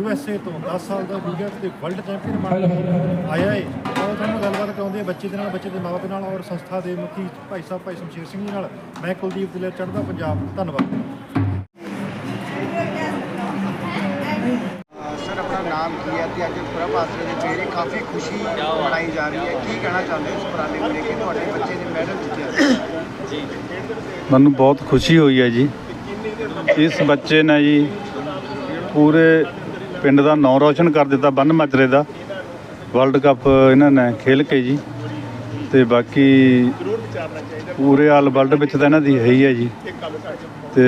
U S A ਤੋਂ 10 ਸਾਲ ਦਾ ਹੋ ਗਿਆ ਤੇ ਵਰਲਡ ਚੈਂਪੀਅਨ ਬਣ ਕੇ ਆਇਆ ਏ। ਉਹ ਤੁਹਾਨੂੰ ਗੱਲਬਾਤ ਕਰਾਉਂਦੇ ਆ ਬੱਚੇ ਦੇ ਨਾਲ ਬੱਚੇ ਦੇ ਮਾਪੇ ਨਾਲ ਔਰ ਸੰਸਥਾ ਦੇ ਮੁਖੀ ਭਾਈ ਸਾਹਿਬ ਭਾਈ ਸ਼ਮਸ਼ੇਰ ਸਿੰਘ ਜੀ ਨਾਲ। ਮੈਂ ਕੁਲਦੀਪ ਦਿਲੇ ਚੜ੍ਹਦਾ ਪੰਜਾਬ। ਧੰਨਵਾਦ। ਸਰ ਆਪਣਾ ਨਾਮ ਕੀ ਹੈ? ਤੇ ਅੱਜ ਪ੍ਰਭ ਆਸਰੇ ਦੇ ਫੇਰੇ ਕਾਫੀ ਖੁਸ਼ੀ ਮਨਾਈ ਜਾ ਰਹੀ ਹੈ। ਕੀ ਕਹਿਣਾ ਚਾਹੁੰਦੇ ਹੋ ਇਸ ਨੂੰ ਲੈ ਕੇ? ਤੁਹਾਡੇ ਬੱਚੇ ਨੇ ਮੈਡਲ ਜਿੱਤਿਆ ਮੈਨੂੰ ਬਹੁਤ ਖੁਸ਼ੀ ਹੋਈ ਹੈ ਜੀ। ਇਸ ਬੱਚੇ ਨੇ ਜੀ ਪੂਰੇ ਪਿੰਡ ਦਾ ਨਾਂ ਰੌਸ਼ਨ ਕਰ ਦਿੱਤਾ ਬੰਨ ਮਾਜਰੇ ਦਾ। ਵਰਲਡ ਕੱਪ ਇਹਨਾਂ ਨੇ ਖੇਲ ਕੇ ਜੀ। ਤੇ ਬਾਕੀ ਪੂਰੇ ਆਲ ਵਰਲਡ ਵਿੱਚ ਤਾਂ ਇਹਨਾਂ ਦੀ ਹੈ ਹੀ ਹੈ ਜੀ। ਤੇ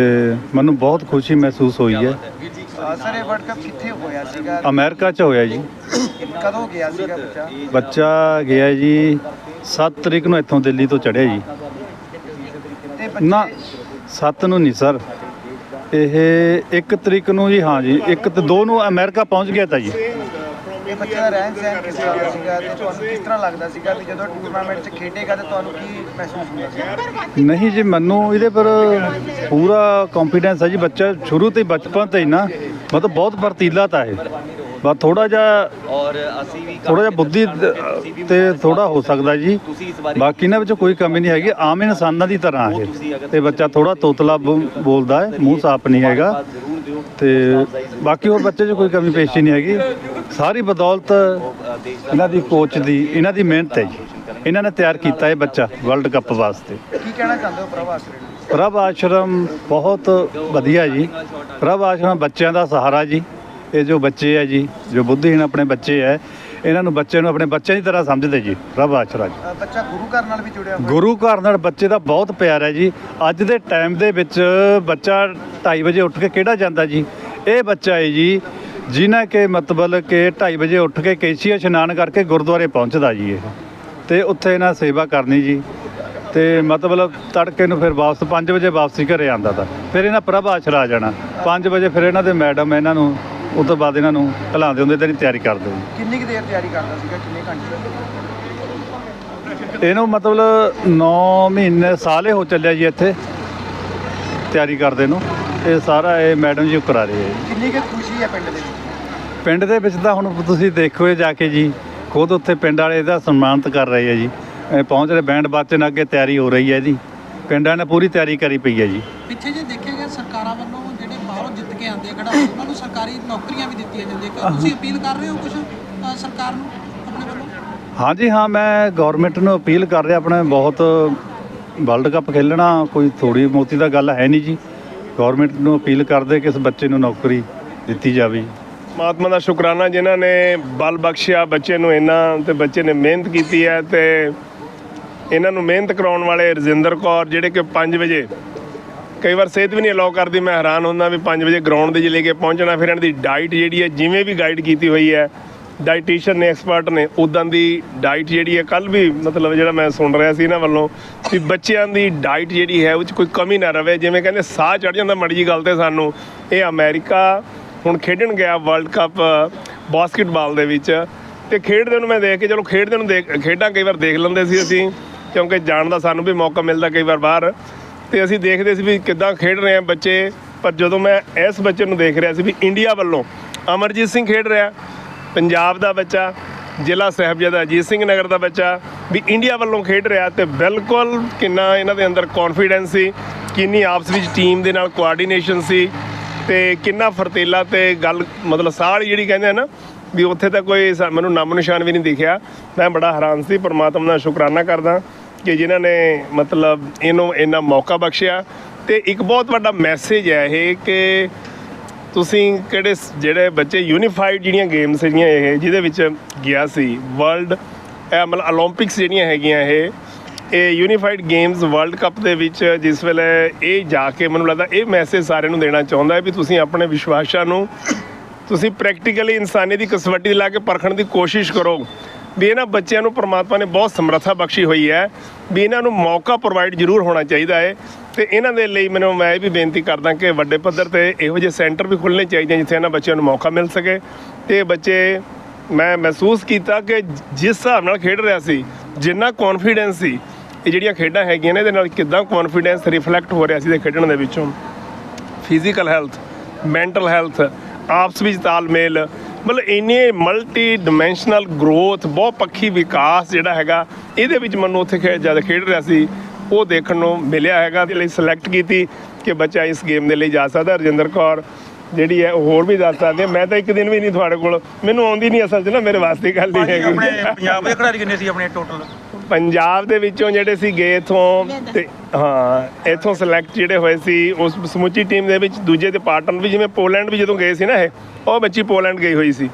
ਮੈਨੂੰ ਬਹੁਤ ਖੁਸ਼ੀ ਮਹਿਸੂਸ ਹੋਈ ਹੈ। ਸਰ ਇਹ ਵਰਲਡ ਕੱਪ ਕਿੱਥੇ ਹੋਇਆ ਸੀਗਾ? ਅਮਰੀਕਾ 'ਚ ਹੋਇਆ ਜੀ। ਕਦੋਂ ਗਿਆ ਸੀਗਾ ਬੱਚਾ? ਬੱਚਾ ਗਿਆ ਜੀ 7 ਤਰੀਕ ਨੂੰ ਇੱਥੋਂ ਦਿੱਲੀ ਤੋਂ ਚੜ੍ਹਿਆ ਜੀ। ਨਾ ਬੱਚੇ 7 ਨੂੰ ਨਹੀਂ ਸਰ। ਇਹ 1 ਤਰੀਕ ਨੂੰ ਜੀ ਹਾਂ ਜੀ 1 ਤੇ 2 ਨੂੰ ਅਮਰੀਕਾ ਪਹੁੰਚ ਗਿਆ ਤਾਂ ਜੀ। ਇਹ ਬੱਚੇ ਦਾ ਰਹਿਣ ਸਹਿਣ ਕਿਸ ਤਰ੍ਹਾਂ ਦਾ ਸੀਗਾ ਤੇ ਤੁਹਾਨੂੰ ਕਿਸ ਤਰ੍ਹਾਂ ਲੱਗਦਾ ਸੀਗਾ ਵੀ ਜਦੋਂ ਟੂਰਨਾਮੈਂਟ 'ਚ ਖੇਡੇਗਾ ਤੇ ਤੁਹਾਨੂੰ ਕੀ ਮਹਿਸੂਸ ਹੁੰਦਾ ਸੀ? ਨਹੀਂ ਜੀ ਮੈਨੂੰ ਇਹਦੇ ਪਰ ਪੂਰਾ ਕੰਫੀਡੈਂਸ ਹੈ ਜੀ ਬੱਚਾ ਸ਼ੁਰੂ ਤੋਂ ਹੀ ਬਚਪਨ ਤੋਂ ਹੀ ਨਾ ਮਤਲਬ ਬਹੁਤ ਫਰਤੀਲਾ ਤਾਂ ਹੈ ਬਸ ਥੋੜਾ ਜਿਹਾ ਔਰ ਅਸੀਂ ਵੀ ਥੋੜਾ ਜਿਹਾ ਬੁੱਧੀ ਤੇ ਥੋੜਾ ਹੋ ਸਕਦਾ ਜੀ। ਬਾਕੀ ਇਹਨਾਂ ਵਿੱਚ ਕੋਈ ਕਮੀ ਨਹੀਂ ਹੈਗੀ ਆਮ ਇਨਸਾਨਾਂ ਦੀ ਤਰ੍ਹਾਂ ਹੈ ਤੇ ਬੱਚਾ ਥੋੜਾ ਤੋਤਲਾ ਬੋ- ਬੋਲਦਾ ਹੈ ਮੂੰਹ ਸਾਫ਼ ਨਹੀਂ ਹੈਗਾ। ਤੇ ਬਾਕੀ ਹੋਰ ਬੱਚੇ 'ਚ ਕੋਈ ਕਮੀ ਪੇਸ਼ੀ ਨਹੀਂ ਹੈਗੀ। ਸਾਰੀ ਬਦੌਲਤ ਇਹਨਾਂ ਦੀ ਕੋਚ ਦੀ ਇਹਨਾਂ ਦੀ ਮਿਹਨਤ ਹੈ ਜੀ। ਇਹਨਾਂ ਨੇ ਤਿਆਰ ਕੀਤਾ ਇਹ ਬੱਚਾ ਵਰਲਡ ਕੱਪ ਵਾਸਤੇ। ਕੀ ਕਹਿਣਾ ਚਾਹੁੰਦੇ ਹੋ ਪ੍ਰਭ ਆਸਰੇ ਨੂੰ ਪ੍ਰਭ ਆਸ਼ਰਮ ਬਹੁਤ ਵਧੀਆ ਜੀ। ਪ੍ਰਭ ਆਸ਼ਰਮ ਬੱਚਿਆਂ ਦਾ ਸਹਾਰਾ ਜੀ। ਇਹ ਜੋ ਬੱਚੇ ਹੈ ਜੀ ਜੋ ਬੁੱਧੀਹੀਣ ਆਪਣੇ ਬੱਚੇ ਹੈ ਇਹਨਾਂ ਨੂੰ ਬੱਚੇ ਨੂੰ ਆਪਣੇ ਬੱਚਿਆਂ ਦੀ ਤਰ੍ਹਾਂ ਸਮਝਦੇ ਜੀ ਪ੍ਰਭ ਆਸ਼ਰਮ ਅਹ ਬੱਚਾ ਗੁਰੂ ਘਰ ਨਾਲ ਵੀ ਜੁੜਿਆ ਹੋਇਆ? ਗੁਰੂ ਘਰ ਨਾਲ ਬੱਚੇ ਦਾ ਬਹੁਤ ਪਿਆਰ ਹੈ ਜੀ। ਅੱਜ ਦੇ ਟਾਈਮ ਦੇ ਵਿੱਚ ਬੱਚਾ 2:30 ਵਜੇ ਉੱਠ ਕੇ ਕਿਹੜਾ ਜਾਂਦਾ ਜੀ? ਇਹ ਬੱਚਾ ਹੈ ਜੀ ਜਿਨ੍ਹਾਂ ਕੇ ਮਤਲਬ ਕਿ 2:30 ਵਜੇ ਉੱਠ ਕੇ ਕੇਸ਼ੀ ਇਸ਼ਨਾਨ ਕਰਕੇ ਗੁਰਦੁਆਰੇ ਪਹੁੰਚਦਾ ਜੀ ਇਹ। ਤੇ ਉੱਥੇ ਇਹਨਾਂ ਸੇਵਾ ਕਰਨੀ ਜੀ। ਤੇ ਮਤਲਬ ਤੜਕੇ ਨੂੰ ਫਿਰ ਵਾਪਸ 5 ਵਜੇ ਵਾਪਸੀ ਘਰੇ ਆਂਦਾ ਤਾਂ। ਫਿਰ ਇਹਨਾਂ ਪ੍ਰਭ ਆਸ਼ਰਾ ਆ ਜਾਣਾ। 5 ਵਜੇ ਫਿਰ ਇਹਨਾਂ ਦੇ ਮੈਡਮ ਇਹਨਾਂ ਨੂੰ ਉਸ ਤੋਂ ਬਾਅਦ ਇਹਨਾਂ ਨੂੰ ਘਲਾਉਂਦੇ ਹੁੰਦੇ ਤੇ ਇਹਦੀ ਤਿਆਰੀ ਕਰਦੇ ਜੀ ਕਿੰਨੀ ਕੁ ਦੇਰ ਤਿਆਰੀ ਕਰਦਾ ਸੀਗਾ? ਕਿੰਨੇ ਘੰਟੇ ਇਹਨੂੰ ਮਤਲਬ 9 ਮਹੀਨੇ ਸਾਲੇ ਹੋ ਚੱਲਿਆ ਜੀ ਇੱਥੇ ਤਿਆਰੀ ਕਰਦੇ ਨੂੰ। ਇਹ ਸਾਰਾ ਇਹ ਮੈਡਮ ਜੀ ਕਰਾ ਰਹੇ ਹੈ ਜੀ। ਕਿੰਨੀ ਕੁ ਖੁਸ਼ੀ ਹੈ ਪਿੰਡ ਦੇ ਵਿੱਚ? ਪਿੰਡ ਦੇ ਵਿੱਚ ਤਾਂ ਹੁਣ ਤੁਸੀਂ ਦੇਖੋ ਜਾ ਕੇ ਜੀ ਖੁਦ ਉੱਥੇ ਪਿੰਡ ਵਾਲੇ ਇਹਦਾ ਸਨਮਾਨਿਤ ਕਰ ਰਹੇ ਆ ਜੀ। ਇਹ ਪਹੁੰਚ ਰਹੇ ਬੈਂਡ ਬਾਜੇ ਨਾਲ ਅੱਗੇ ਤਿਆਰੀ ਹੋ ਰਹੀ ਹੈ ਇਹਦੀ ਪਿੰਡਾਂ ਨੇ ਪੂਰੀ ਤਿਆਰੀ ਕਰੀ ਪਈ ਹੈ ਜੀ। ਪਿੱਛੇ ਜੇ ਦੇਖਿਆ ਗਿਆ ਸਰਕਾਰਾਂ ਵੱਲੋਂ ਜਿਹੜੇ ਬਾਹਰੋਂ ਜਿੱਤ ਕੇ ਆਉਂਦੇ ਆ ਉਹਨਾਂ ਨੂੰ ਸਰਕਾਰੀ ਨੌਕਰੀਆਂ ਵੀ ਦਿੱਤੀਆਂ ਜਾਂਦੀਆਂ। ਕਿ ਤੁਸੀਂ ਅਪੀਲ ਕਰ ਰਹੇ ਹੋ ਕੁਝ ਸਰਕਾਰ ਨੂੰ ਆਪਣੇ ਵੱਲੋਂ? ਹਾਂਜੀ ਹਾਂ ਮੈਂ ਗਵਰਨਮੈਂਟ ਨੂੰ ਅਪੀਲ ਕਰ ਰਿਹਾ ਆਪਣੇ ਬਹੁਤ ਵਰਲਡ ਕੱਪ ਖੇਲਣਾ ਕੋਈ ਥੋੜੀ ਮੋਤੀ ਦਾ ਗੱਲ ਹੈ ਨਹੀਂ ਜੀ। ਗਵਰਨਮੈਂਟ ਨੂੰ ਅਪੀਲ ਕਰਦੇ ਕਿ ਇਸ ਬੱਚੇ ਨੂੰ ਨੌਕਰੀ ਦਿੱਤੀ ਜਾਵੇ। ਮਾਤਮਾ ਦਾ ਸ਼ੁਕਰਾਨਾ ਜਿਨ੍ਹਾਂ ਨੇ ਬਲ ਬਖਸ਼ਿਆ ਬੱਚੇ ਨੂੰ ਇੰਨਾ ਤੇ ਬੱਚੇ ਨੇ ਮਿਹਨਤ ਕੀਤੀ ਹੈ ਤੇ ਇਹਨਾਂ ਨੂੰ ਮਿਹਨਤ ਕਰਾਉਣ ਵਾਲੇ ਰਜਿੰਦਰ ਕੌਰ ਜਿਹੜੇ ਕਿ 5 ਵਜੇ ਕਈ ਵਾਰ ਸਿਹਤ ਵੀ ਨਹੀਂ ਅਲਾਉ ਕਰਦੀ, ਮੈਂ ਹੈਰਾਨ ਹੁੰਦਾ ਵੀ 5 ਵਜੇ ਗਰਾਊਂਡ ਦੇ ਜੇ ਲੈ ਕੇ ਪਹੁੰਚਣਾ, ਫਿਰ ਇਹਨਾਂ ਦੀ ਡਾਈਟ ਜਿਹੜੀ ਹੈ, ਜਿਵੇਂ ਵੀ ਗਾਈਡ ਕੀਤੀ ਹੋਈ ਹੈ ਡਾਈਟੀਸ਼ੀਅਨ ਨੇ ਐਕਸਪਰਟ ਨੇ ਉਦਾਂ ਦੀ ਡਾਈਟ ਜਿਹੜੀ ਹੈ ਕੱਲ ਵੀ ਮਤਲਬ ਜਿਹੜਾ ਮੈਂ ਸੁਣ ਰਿਹਾ ਸੀ ਇਹਨਾਂ ਵੱਲੋਂ ਵੀ ਬੱਚਿਆਂ ਦੀ ਡਾਈਟ ਜਿਹੜੀ ਹੈ ਉਹ 'ਚ ਕੋਈ ਕਮੀ ਨਾ ਰਵੇ, ਜਿਵੇਂ ਕਹਿੰਦੇ ਸਾਹ ਚੜ ਜਾਂਦਾ ਮੜੀ ਜੀ ਗੱਲ ਤੇ ਸਾਨੂੰ। ਇਹ ਅਮਰੀਕਾ ਹੁਣ ਖੇਡਣ ਗਿਆ ਵਰਲਡ ਕੱਪ ਬਾਸਕਟਬਾਲ ਦੇ ਵਿੱਚ ਤੇ ਖੇਡਦੇ ਨੂੰ ਮੈਂ ਦੇਖ ਕੇ, ਚਲੋ ਖੇਡਦੇ ਨੂੰ ਦੇਖ, ਖੇਡਾਂ ਕਈ ਵਾਰ ਦੇਖ ਲੈਂਦੇ ਸੀ ਅਸੀਂ, ਕਿਉਂਕਿ ਜਾਣ ਦਾ ਸਾਨੂੰ ਵੀ ਮੌਕਾ ਮਿਲਦਾ ਕਈ ਵਾਰ ਬਾਹਰ। ਤੇ ਅਸੀਂ ਦੇਖਦੇ ਸੀ ਵੀ ਕਿੱਦਾਂ ਖੇਡ ਰਹੇ ਆ ਬੱਚੇ। ਪਰ ਜਦੋਂ ਮੈਂ ਇਸ ਬੱਚੇ ਨੂੰ ਦੇਖ ਰਿਹਾ ਸੀ ਵੀ ਇੰਡੀਆ ਵੱਲੋਂ ਅਮਰਜੀਤ ਸਿੰਘ ਖੇਡ ਰਿਹਾ, ਪੰਜਾਬ ਦਾ ਬੱਚਾ, ਜ਼ਿਲ੍ਹਾ ਸਾਹਿਬਜ਼ਾਦਾ ਅਜੀਤ ਸਿੰਘ ਨਗਰ ਦਾ ਬੱਚਾ, ਵੀ ਇੰਡੀਆ ਵੱਲੋਂ ਖੇਡ ਰਿਹਾ ਤੇ ਬਿਲਕੁਲ ਕਿੰਨਾ ਇਹਨਾਂ ਦੇ ਅੰਦਰ ਕੌਨਫੀਡੈਂਸ ਸੀ, ਕਿੰਨੀ ਆਪਸ ਵਿੱਚ ਟੀਮ ਦੇ ਨਾਲ ਕੋਆਰਡੀਨੇਸ਼ਨ ਸੀ ਤੇ ਕਿੰਨਾ ਫਰਤੇਲਾ ਤੇ ਗੱਲ ਮਤਲਬ ਸਾਲ ਜਿਹੜੀ ਕਹਿੰਦੇ ਆ ਨਾ, ਵੀ ਉੱਥੇ ਤਾਂ ਕੋਈ ਮੈਨੂੰ ਨਾਮ ਨਿਸ਼ਾਨ ਵੀ ਨਹੀਂ ਦਿਖਿਆ। ਮੈਂ ਬੜਾ ਹੈਰਾਨ ਸੀ, ਪਰਮਾਤਮਾ ਦਾ ਸ਼ੁਕਰਾਨਾ ਕਰਦਾ। ਕਿ ਜਿਨ੍ਹਾਂ ਨੇ ਮਤਲਬ ਇਹਨੂੰ ਇੰਨਾ ਮੌਕਾ ਬਖਸ਼ਿਆ। ਤੇ ਇੱਕ ਬਹੁਤ ਵੱਡਾ ਮੈਸੇਜ ਹੈ ਇਹ ਕਿ ਤੁਸੀਂ ਕਿਹੜੇ ਜਿਹੜੇ ਬੱਚੇ ਯੂਨੀਫਾਈਡ ਜਿਹੜੀਆਂ ਗੇਮਸ ਜਿਹੜੀਆਂ ਇਹ, ਜਿਹਦੇ ਵਿੱਚ ਗਿਆ ਸੀ ਵਰਲਡ ਇਹ ਮਤਲਬ 올림픽ਸ ਜਿਹੜੀਆਂ ਹੈਗੀਆਂ ਇਹ ਇਹ ਯੂਨੀਫਾਈਡ ਗੇਮਸ ਵਰਲਡ ਕੱਪ ਦੇ ਵਿੱਚ ਜਿਸ ਵੇਲੇ ਇਹ ਜਾ ਕੇ ਮੈਨੂੰ ਲੱਗਦਾ ਇਹ ਮੈਸੇਜ ਸਾਰਿਆਂ ਨੂੰ ਦੇਣਾ ਚਾਹੁੰਦਾ ਹੈ ਵੀ ਤੁਸੀਂ ਆਪਣੇ ਵਿਸ਼ਵਾਸਾਂ ਨੂੰ, ਤੁਸੀਂ ਪ੍ਰੈਕਟੀਕਲੀ ਇਨਸਾਨੀ ਦੀ ਕਸਵੱਟੀ ਲਾ ਕੇ ਪਰਖਣ ਦੀ ਕੋਸ਼ਿਸ਼ ਕਰੋ। ਵੀ ਇਹਨਾਂ ਬੱਚਿਆਂ ਨੂੰ ਪ੍ਰਮਾਤਮਾ ਨੇ ਬਹੁਤ ਸਮਰੱਥਾ ਬਖਸ਼ੀ ਹੋਈ ਹੈ, ਵੀ ਇਹਨਾਂ ਨੂੰ ਮੌਕਾ ਪ੍ਰੋਵਾਈਡ ਜ਼ਰੂਰ ਹੋਣਾ ਚਾਹੀਦਾ ਹੈ। ਤੇ ਇਹਨਾਂ ਦੇ ਲਈ ਮੈਨੂੰ ਮੈਂ ਇਹ ਵੀ ਬੇਨਤੀ ਕਰਦਾ ਕਿ ਵੱਡੇ ਪੱਧਰ ਤੇ ਇਹੋ ਜਿਹੇ ਸੈਂਟਰ ਵੀ ਖੁੱਲ੍ਹਣੇ ਚਾਹੀਦੇ ਜਿੱਥੇ ਇਹਨਾਂ ਬੱਚਿਆਂ ਨੂੰ ਮੌਕਾ ਮਿਲ ਸਕੇ। ਤੇ ਬੱਚੇ ਮੈਂ ਮਹਿਸੂਸ ਕੀਤਾ ਕਿ ਜਿਸ ਹਿਸਾਬ ਨਾਲ ਖੇਡ ਰਿਹਾ ਸੀ, ਜਿੰਨਾ ਕੌਨਫੀਡੈਂਸ ਸੀ, ਇਹ ਜਿਹੜੀਆਂ ਖੇਡਾਂ ਹੈਗੀਆਂ ਨੇ, ਇਹਦੇ ਨਾਲ ਕਿਦਾਂ ਕੌਨਫੀਡੈਂਸ ਰਿਫਲੈਕਟ ਹੋ ਰਿਹਾ ਸੀ ਦੇ ਖੇਡਣ ਦੇ ਵਿੱਚੋਂ। ਫਿਜ਼ੀਕਲ ਹੈਲਥ ਮੈਂਟਲ ਹੈਲਥ ਆਪਸ ਵਿੱਚ ਤਾਲਮੇਲ ਮਤਲਬ ਇੰਨੇ ਮਲਟੀ ਡਿਮੈਂਸ਼ਨਲ ਗਰੋਥ ਬਹੁਤ ਪੱਖੀ ਵਿਕਾਸ ਜਿਹੜਾ ਹੈਗਾ ਇਹਦੇ ਵਿੱਚ ਮੈਨੂੰ ਉੱਥੇ ਜਦ ਖੇਡ ਰਿਹਾ ਸੀ ਉਹ ਦੇਖਣ ਨੂੰ ਮਿਲਿਆ ਹੈਗਾ ਤੇ ਲਈ ਸਿਲੈਕਟ ਕੀਤੀ ਕਿ ਬੱਚਾ ਇਸ ਗੇਮ ਦੇ ਲਈ ਜਾ ਸਕਦਾ। ਰਜਿੰਦਰ ਕੌਰ ਜਿਹੜੀ ਹੈ ਉਹ ਹੋਰ ਵੀ ਦੱਸ ਸਕਦੇ। ਮੈਂ ਤਾਂ ਇੱਕ ਦਿਨ ਵੀ ਨਹੀਂ ਤੁਹਾਡੇ ਕੋਲ। ਮੈਨੂੰ ਆਉਂਦੀ ਨਹੀਂ ਅਸਲ 'ਚ ਨਾ ਮੇਰੇ ਵਾਸਤੇ ਗੱਲ ਨਹੀਂ ਹੈਗੀ। ਆਪਣੇ ਪੰਜਾਬ ਦੇ ਖਿਡਾਰੀ ਕਿੰਨੇ ਸੀ ਆਪਣੇ ਟੋਟਲ ਪੰਜਾਬ ਦੇ ਵਿੱਚੋਂ ਜਿਹੜੇ ਸੀ ਗਏ ਇਥੋਂ ਤੇ ਹਾਂ ਇਥੋਂ ਸਿਲੈਕਟ ਜਿਹੜੇ ਹੋਏ ਸੀ ਉਸ ਸਮੁੱਚੀ ਟੀਮ ਦੇ ਵਿੱਚ ਦੂਜੇ ਤੇ ਪਾਰਟਨਰ ਵੀ ਜਿਵੇਂ ਪੋਲੈਂਡ ਵੀ ਜਦੋਂ ਗਏ ਸੀ ਨਾ ਇਹ ਉਹ ਬੱਚੀ ਪੋਲੈਂਡ ਗਈ ਹੋਈ ਸੀ।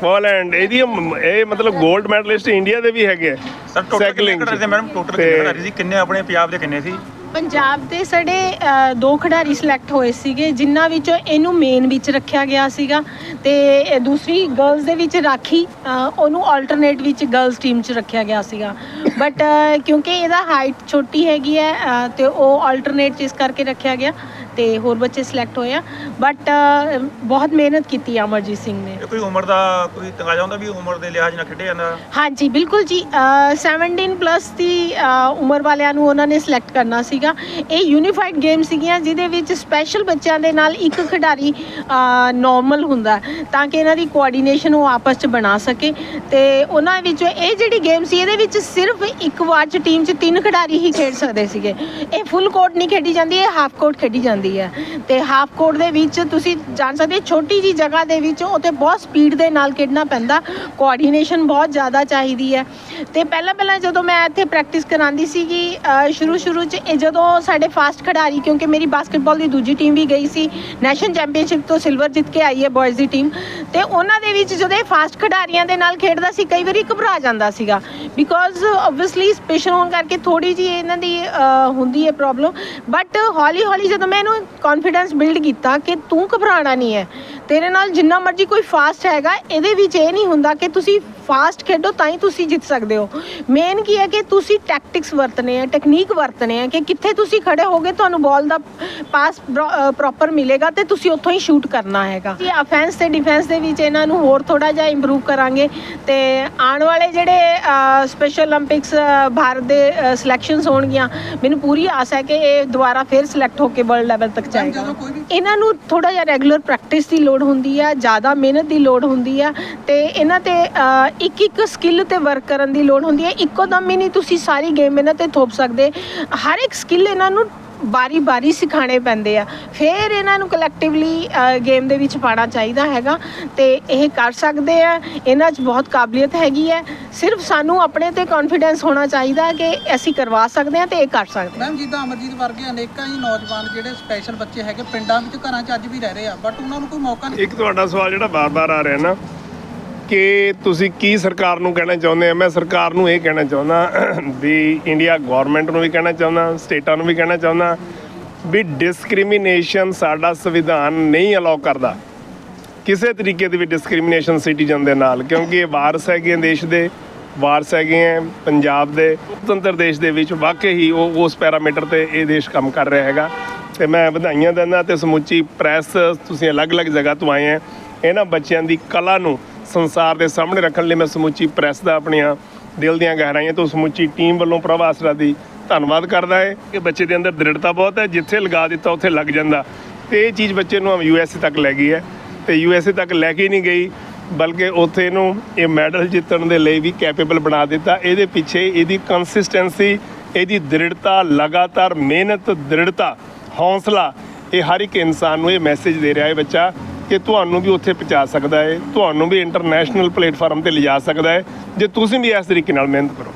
ਪੋਲੈਂਡ ਇਹਦੀ ਇਹ ਮਤਲਬ 골ਡ ਮੈਡਲਿਸਟ ਇੰਡੀਆ ਦੇ ਵੀ ਹੈਗੇ ਸਰ ਟੋਟਲ ਕਿੰਨੇ ਮੈਡਮ ਟੋਟਲ ਕਿੰਨੇ ਖਿਡਾਰੀ ਸੀ? ਕਿੰਨੇ ਆਪਣੇ ਪੰਜਾਬ ਦੇ ਕਿੰਨੇ ਸੀ? ਪੰਜਾਬ ਦੇ ਸਾਡੇ ਦੋ ਖਿਡਾਰੀ ਸਿਲੈਕਟ ਹੋਏ ਸੀਗੇ ਜਿਨ੍ਹਾਂ ਵਿੱਚੋਂ ਇਹਨੂੰ ਮੇਨ ਵਿੱਚ ਰੱਖਿਆ ਗਿਆ ਸੀਗਾ ਤੇ ਦੂਸਰੀ ਗਰਲਸ ਦੇ ਵਿੱਚ ਰਾਖੀ ਉਹਨੂੰ ਆਲਟਰਨੇਟ ਵਿੱਚ ਗਰਲਸ ਟੀਮ 'ਚ ਰੱਖਿਆ ਗਿਆ ਸੀਗਾ। ਬਟ ਕਿਉਂਕਿ ਇਹਦਾ ਹਾਈਟ ਛੋਟੀ ਹੈਗੀ ਹੈ ਅ, ਤੇ ਉਹ ਆਲਟਰਨੇਟ 'ਚ ਇਸ ਕਰਕੇ ਰੱਖਿਆ ਗਿਆ। ਤੇ ਹੋਰ ਬੱਚੇ ਸਿਲੈਕਟ ਹੋਏ ਆ। ਬਟ ਬਹੁਤ ਮਿਹਨਤ ਕੀਤੀ ਅਮਰਜੀਤ ਸਿੰਘ ਨੇ। ਇਹ ਕੋਈ ਉਮਰ ਦਾ ਕੋਈ ਤੰਗਾਜਾ ਹੁੰਦਾ ਵੀ ਉਮਰ ਦੇ ਲਿਹਾਜ਼ ਨਾਲ ਖੇਡਿਆ ਜਾਂਦਾ? ਹਾਂਜੀ ਬਿਲਕੁਲ ਜੀ। ਅ, 17 ਪਲੱਸ ਦੀ ਉਮਰ ਵਾਲਿਆਂ ਨੂੰ ਉਹਨਾਂ ਨੇ ਸਿਲੈਕਟ ਕਰਨਾ ਸੀਗਾ। ਇਹ ਯੂਨੀਫਾਈਡ ਗੇਮ ਸੀਗੀਆਂ ਜਿਹਦੇ ਵਿੱਚ ਸਪੈਸ਼ਲ ਬੱਚਿਆਂ ਦੇ ਨਾਲ ਇੱਕ ਖਿਡਾਰੀ ਨਾਰਮਲ ਹੁੰਦਾ ਤਾਂ ਕਿ ਇਹਨਾਂ ਦੀ ਕੋਆਰਡੀਨੇਸ਼ਨ ਉਹ ਆਪਸ 'ਚ ਬਣਾ ਸਕੇ। ਤੇ ਉਹਨਾਂ ਵਿੱਚੋਂ ਇਹ ਜਿਹੜੀ ਗੇਮ ਸੀ ਇਹਦੇ ਵਿੱਚ ਸਿਰਫ ਇੱਕ ਵਾਰ 'ਚ ਟੀਮ 'ਚ ਤਿੰਨ ਖਿਡਾਰੀ ਹੀ ਖੇਡ ਸਕਦੇ ਸੀਗੇ। ਇਹ ਫੁੱਲ ਕੋਰਟ ਨਹੀਂ ਖੇਡੀ ਜਾਂਦੀ ਇਹ ਹਾਫ ਕੋਰਟ ਖੇਡੀ ਜਾਂਦੀ ਹੈ। ਤੇ ਹਾਫ ਕੋਰਟ ਦੇ ਵਿੱਚ ਤੁਸੀਂ ਜਾਣ ਸਕਦੇ ਛੋਟੀ ਜੀ ਜਗ੍ਹਾ ਦੇ ਵਿੱਚ ਉੱਥੇ ਬਹੁਤ ਸਪੀਡ ਦੇ ਨਾਲ ਖੇਡਣਾ ਪੈਂਦਾ। ਕੋਆਰਡੀਨੇਸ਼ਨ ਬਹੁਤ ਜ਼ਿਆਦਾ ਚਾਹੀਦੀ ਹੈ। ਤੇ ਪਹਿਲਾਂ ਪਹਿਲਾਂ ਜਦੋਂ ਮੈਂ ਇੱਥੇ ਪ੍ਰੈਕਟਿਸ ਕਰਾਂਦੀ ਸੀਗੀ ਅ, ਸ਼ੁਰੂ ਸ਼ੁਰੂ 'ਚ ਇਹ ਜਦੋਂ ਸਾਡੇ ਫਾਸਟ ਖਿਡਾਰੀ ਕਿਉਂਕਿ ਮੇਰੀ ਬਾਸਕਟਬਾਲ ਦੀ ਦੂਜੀ ਟੀਮ ਵੀ ਗਈ ਸੀ ਨੈਸ਼ਨਲ ਚੈਂਪੀਅਨਸ਼ਿਪ ਤੋਂ ਸਿਲਵਰ ਜਿੱਤ ਕੇ ਆਈ ਹੈ ਬॉयਜ਼ ਦੀ ਟੀਮ ਤੇ ਉਹਨਾਂ ਦੇ ਵਿੱਚ ਜਦੋਂ ਇਹ ਫਾਸਟ ਖਿਡਾਰੀਆਂ ਦੇ ਨਾਲ ਖੇਡਦਾ ਸੀ ਕਈ ਵਾਰੀ ਘਬਰਾ ਜਾਂਦਾ ਸੀਗਾ। ਬਿਕੋਜ਼ ਆਬਵੀਅਸਲੀ ਸਪੈਸ਼ਲ ਹੋਣ ਕਰਕੇ ਥੋੜੀ ਜੀ ਇਹਨਾਂ ਦੀ ਹੁੰਦੀ ਹੈ ਪ੍ਰੋਬਲਮ ਬਟ ਹੌਲੀ ਹੌਲੀ ਜਦੋਂ ਮੈਂ ਇਹਨੂੰ ਕੌਨਫੀਡੈਂਸ ਬਿਲਡ ਕੀਤਾ ਕਿ ਤੂੰ ਘਬਰਾਣਾ ਨਹੀਂ ਹੈ, ਤੇਰੇ ਨਾਲ ਜਿੰਨਾ ਮਰਜ਼ੀ ਕੋਈ ਫਾਸਟ ਹੈਗਾ, ਇਹਦੇ ਵਿੱਚ ਇਹ ਨਹੀਂ ਹੁੰਦਾ ਕਿ ਤੁਸੀਂ ਫਾਸਟ ਖੇਡੋ ਤਾਂ ਹੀ ਤੁਸੀਂ ਜਿੱਤ ਸਕਦੇ ਹੋ। ਮੇਨ ਕੀ ਹੈ ਕਿ ਤੁਸੀਂ ਟੈਕਟਿਕਸ ਵਰਤਨੇ ਆ ਟੈਕਨੀਕ ਵਰਤਨੇ ਆ ਕਿ ਕਿੱਥੇ ਤੁਸੀਂ ਖੜੇ ਹੋਗੇ ਤੁਹਾਨੂੰ ਬਾਲ ਦਾ ਪਾਸ ਪ੍ਰੋਪਰ ਮਿਲੇਗਾ ਤੇ ਤੁਸੀਂ ਉੱਥੋਂ ਹੀ ਸ਼ੂਟ ਕਰਨਾ ਹੈਗਾ। ਜੀ ਆਫੈਂਸ ਤੇ ਡਿਫੈਂਸ ਦੇ ਵਿੱਚ ਇਹਨਾਂ ਨੂੰ ਹੋਰ ਥੋੜਾ ਜਿਹਾ ਇੰਪਰੂਵ ਕਰਾਂਗੇ ਤੇ ਆਉਣ ਵਾਲੇ ਜਿਹੜੇ ਸਪੈਸ਼ਲ 올림픽ਸ ਭਾਰਤ ਦੇ ਸਿਲੈਕਸ਼ਨਸ ਹੋਣਗੀਆਂ ਮੈਨੂੰ ਪੂਰੀ ਆਸ ਹੈ ਕਿ ਇਹ ਦੁਬਾਰਾ ਫਿਰ ਸਿਲੈਕਟ ਹੋ ਕੇ ਵਰਲਡ ਲੈਵਲ ਤੱਕ ਜਾਏਗਾ। ਇਹਨਾਂ ਨੂੰ ਥੋੜਾ ਜਿਹਾ ਰੈਗੂਲਰ ਪ੍ਰੈਕਟਿਸ ਦੀ ਲੋੜ ਹੁੰਦੀ ਹੈ ਜ਼ਿਆਦਾ ਮਿਹਨਤ ਦੀ ਲੋੜ ਹੁੰਦੀ ਹੈ ਤੇ ਇਹਨਾਂ ਤੇ ਇੱਕ ਇੱਕ ਸਕਿੱਲ ਤੇ ਵਰਕ ਕਰਨ ਦੀ ਲੋੜ ਹੁੰਦੀ ਹੈ। ਇੱਕੋ ਦਮ ਹੀ ਨਹੀਂ ਤੁਸੀਂ ਸਾਰੀ ਗੇਮ ਇਹਨਾਂ ਤੇ ਥੋਪ ਸਕਦੇ। ਹਰ ਇੱਕ ਸਕਿੱਲ ਇਹਨਾਂ ਨੂੰ ਬਾਰੀ ਬਾਰੀ ਸਿਖਾਣੇ ਪੈਂਦੇ ਆ। ਫਿਰ ਇਹਨਾਂ ਨੂੰ ਕਲੈਕਟਿਵਲੀ ਗੇਮ ਦੇ ਵਿੱਚ ਪਾਣਾ ਚਾਹੀਦਾ ਹੈਗਾ ਤੇ ਇਹ ਕਰ ਸਕਦੇ ਆ। ਇਹਨਾਂ 'ਚ ਬਹੁਤ ਕਾਬਲੀਅਤ ਹੈਗੀ ਹੈ। ਸਿਰਫ ਸਾਨੂੰ ਆਪਣੇ ਤੇ ਕੌਨਫੀਡੈਂਸ ਹੋਣਾ ਚਾਹੀਦਾ ਕਿ ਅਸੀਂ ਕਰਵਾ ਸਕਦੇ ਆ ਤੇ ਇਹ ਕਰ ਸਕਦੇ। ਮੈਮ ਜਿੱਦਾਂ ਅਮਰਜੀਤ ਵਰਗੇ ਅਨੇਕਾਂ ਹੀ ਨੌਜਵਾਨ ਜਿਹੜੇ ਸਪੈਸ਼ਲ ਬੱਚੇ ਹੈਗੇ ਪਿੰਡਾਂ ਵਿੱਚ ਘਰਾਂ 'ਚ ਅੱਜ ਵੀ ਰਹਿ ਰਹੇ ਆ ਬਟ ਉਹਨਾਂ ਨੂੰ ਕੋਈ ਮੌਕਾ ਨਹੀਂ ਇੱਕ ਤੁਹਾਡਾ ਸਵਾਲ ਜਿਹੜਾ ਬਾਰ-ਬਾਰ ਆ ਰਿਹਾ ਨਾ ਕਿ ਤੁਸੀਂ ਕੀ ਸਰਕਾਰ ਨੂੰ ਕਹਿਣਾ ਚਾਹੁੰਦੇ ਆ? ਮੈਂ ਸਰਕਾਰ ਨੂੰ ਇਹ ਕਹਿਣਾ ਚਾਹੁੰਦਾ ਵੀ ਇੰਡੀਆ ਗਵਰਨਮੈਂਟ ਨੂੰ ਵੀ ਕਹਿਣਾ ਚਾਹੁੰਦਾ, ਸਟੇਟਾਂ ਨੂੰ ਵੀ ਕਹਿਣਾ ਚਾਹੁੰਦਾ ਵੀ ਡਿਸਕ੍ਰਿਮੀਨੇਸ਼ਨ ਸਾਡਾ ਸੰਵਿਧਾਨ ਨਹੀਂ ਅਲਾਉ ਕਰਦਾ। ਕਿਸੇ ਤਰੀਕੇ ਦੀ ਵੀ ਡਿਸਕ੍ਰਿਮੀਨੇਸ਼ਨ ਸਿਟੀਜ਼ਨ ਦੇ ਨਾਲ, ਕਿਉਂਕਿ ਇਹ ਵਾਰਸ ਹੈਗੇ ਆ ਦੇਸ਼ ਦੇ, ਵਾਰਸ ਹੈਗੇ ਆ ਪੰਜਾਬ ਦੇ, ਸੁਤੰਤਰ ਦੇਸ਼ ਦੇ ਵਿੱਚ ਵਾਕਈ ਹੀ ਉਹ, ਉਸ ਪੈਰਾਮੀਟਰ ਤੇ ਇਹ ਦੇਸ਼ ਕੰਮ ਕਰ ਰਿਹਾ ਹੈਗਾ। ਤੇ ਮੈਂ ਵਧਾਈਆਂ ਦਿੰਦਾ ਤੇ ਸਮੁੱਚੀ ਪ੍ਰੈਸ ਤੁਸੀਂ ਅਲੱਗ-ਅਲੱਗ ਜਗ੍ਹਾ ਤੋਂ ਆਏ ਆ, ਇਹਨਾਂ ਬੱਚਿਆਂ ਦੀ ਕਲਾ ਨੂੰ ਸੰਸਾਰ ਦੇ ਸਾਹਮਣੇ ਰੱਖਣ ਲਈ ਮੈਂ ਸਮੁੱਚੀ ਪ੍ਰੈਸ ਦਾ ਆਪਣੀਆਂ ਦਿਲ ਦੀਆਂ ਗਹਿਰਾਈਆਂ ਤੋਂ ਸਮੁੱਚੀ ਟੀਮ ਵੱਲੋਂ ਪ੍ਰਭਾ ਆਸਰਾ ਦੀ ਧੰਨਵਾਦ ਕਰਦਾ ਹੈ ਕਿ ਬੱਚੇ ਦੇ ਅੰਦਰ ਦ੍ਰਿੜਤਾ ਬਹੁਤ ਹੈ, ਜਿੱਥੇ ਲਗਾ ਦਿੱਤਾ ਉੱਥੇ ਲੱਗ ਜਾਂਦਾ। ਤੇ ਇਹ ਚੀਜ਼ ਬੱਚੇ ਨੂੰ ਯੂਐਸਏ ਤੱਕ ਲੈ ਗਈ ਹੈ ਤੇ ਯੂਐਸਏ ਤੱਕ ਲੈ ਕੇ ਨਹੀਂ ਗਈ, ਬਲਕਿ ਉੱਥੇ ਇਹਨੂੰ ਇਹ ਮੈਡਲ ਜਿੱਤਣ ਦੇ ਲਈ ਵੀ ਕੈਪੇਬਲ ਬਣਾ ਦਿੱਤਾ। ਇਹਦੇ ਪਿੱਛੇ ਇਹਦੀ ਕੰਸਿਸਟੈਂਸੀ ਇਹਦੀ ਦ੍ਰਿੜਤਾ, ਲਗਾਤਾਰ ਮਿਹਨਤ, ਦ੍ਰਿੜਤਾ, ਹੌਸਲਾ, ਇਹ ਹਰ ਇੱਕ ਇਨਸਾਨ ਨੂੰ ਇਹ ਮੈਸੇਜ ਦੇ ਰਿਹਾ ਹੈ ਬੱਚਾ। ਕਿ ਤੁਹਾਨੂੰ ਵੀ ਉੱਥੇ ਪਹੁੰਚਾ ਸਕਦਾ ਹੈ, ਤੁਹਾਨੂੰ ਵੀ ਇੰਟਰਨੈਸ਼ਨਲ ਪਲੇਟਫਾਰਮ ਤੇ ਲਿਜਾ ਸਕਦਾ ਹੈ, ਜੇ ਤੁਸੀਂ ਵੀ ਇਸ ਤਰੀਕੇ ਨਾਲ ਮਿਹਨਤ ਕਰੋ।